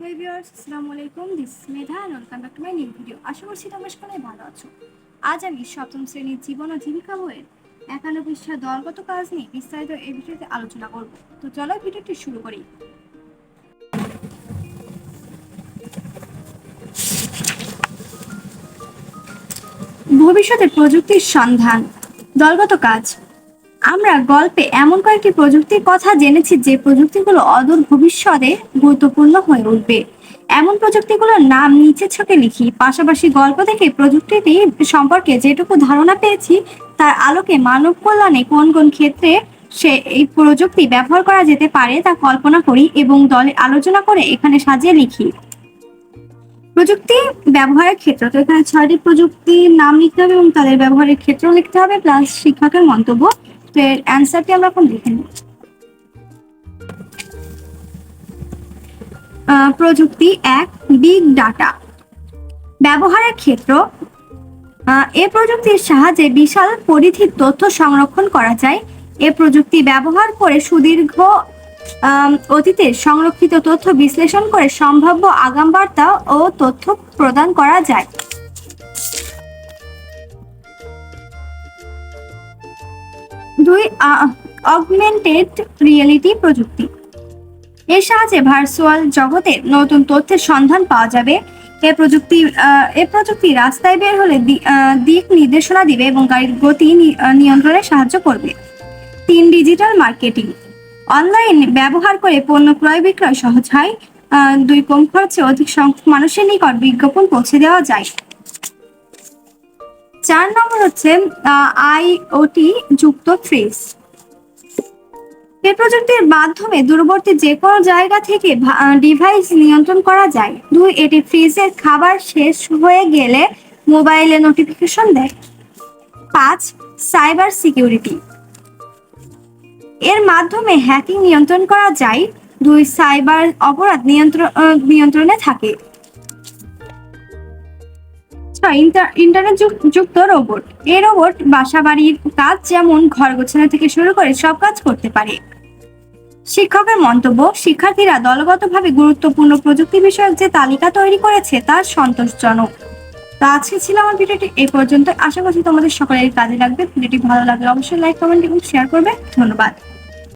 Hey viewers, আসসালামু আলাইকুম। This Medha and welcome back to my new video. আশা করছি তোমরা সকলে ভালো আছো। আজ আমি সপ্তম শ্রেণির জীবন ও জীবিকা বইয়ের একান্ন পৃষ্ঠা দলগত কাজ নিয়ে বিস্তারিত এই ভিডিওতে আলোচনা করব। তো চলো ভিডিওটি শুরু করি। ভবিষ্যতে প্রযুক্তির সন্ধান দলগত কাজ আমরা গল্পে এমন কয়েকটি প্রযুক্তির কথা জেনেছি যে প্রযুক্তিগুলো অদূর ভবিষ্যতে গুরুত্বপূর্ণ হয়ে উঠবে। এমন প্রযুক্তিগুলোর নাম নিচে ছকে লিখি। পাশাপাশি গল্প থেকে প্রযুক্তিটি সম্পর্কে যেটুকু ধারণা পেয়েছি, তার আলোকে মানব কল্যাণে কোন কোন ক্ষেত্রে সে এই প্রযুক্তি ব্যবহার করা যেতে পারে তা কল্পনা করি এবং দলে আলোচনা করে এখানে সাজিয়ে লিখি। প্রযুক্তি ব্যবহারের ক্ষেত্র, তো এখানে ছয়টি প্রযুক্তির নাম লিখতে হবে এবং তাদের ব্যবহারের ক্ষেত্র লিখতে হবে, প্লাস শিক্ষকের মন্তব্য। এর অ্যান্সারটি আমরা এখন দেখে নিই। প্রযুক্তি এক বিগ ডাটা ব্যবহারের ক্ষেত্র এ প্রযুক্তির সাহায্যে বিশাল পরিধির তথ্য সংরক্ষণ করা যায়। এ প্রযুক্তি ব্যবহার করে সুদীর্ঘ অতীতের সংরক্ষিত তথ্য বিশ্লেষণ করে সম্ভাব্য আগাম বার্তা ও তথ্য প্রদান করা যায়। দুই অগমেন্টেড রিয়েলিটি প্রযুক্তি। এর সাহায্যে ভার্চুয়াল জগতে নতুন তথ্যের সন্ধান পাওয়া যাবে। এ প্রযুক্তি এ প্রযুক্তি রাস্তায় বের হলে দিক নির্দেশনা দিবে এবং গাড়ির গতি নিয়ন্ত্রণে সাহায্য করবে। তিন ডিজিটাল মার্কেটিং অনলাইন ব্যবহার করে পণ্য ক্রয় বিক্রয় সহজ হয়। দুই, কম খরচে অধিক সংখ্যক মানুষের নিকট বিজ্ঞাপন পৌঁছে দেওয়া যায়। চার নম্বর হচ্ছে আইওটি যুক্ত ফ্রিজ। এ প্রযুক্তির মাধ্যমে দূরবর্তী যে কোনো জায়গা থেকে ডিভাইস নিয়ন্ত্রণ করা যায়। দুই, এটি ফ্রিজের খাবার শেষ হয়ে গেলে মোবাইলে নোটিফিকেশন দেয়। পাঁচ সাইবার সিকিউরিটি এর মাধ্যমে হ্যাকিং নিয়ন্ত্রণ করা যায়। দুই সাইবার অপরাধ নিয়ন্ত্রণ নিয়ন্ত্রণে থাকে। ছয়, ইন্টারনেট যুক্ত রোবট এই রোবট বাসা বাড়ির কাজ যেমন ঘর গোছানো থেকে শুরু করে সব কাজ করতে পারে। শিক্ষকের মন্তব্য শিক্ষার্থীরা দলগতভাবে গুরুত্বপূর্ণ প্রযুক্তি বিষয়ক যে তালিকা তৈরি করেছে তা সন্তোষজনক। তো আজকে ছিল আমার ভিডিওটি এই পর্যন্ত। আশা করছি তোমাদের সকলের কাজে লাগবে। ভিডিওটি ভালো লাগলে অবশ্যই লাইক কমেন্ট এবং শেয়ার করবে। ধন্যবাদ।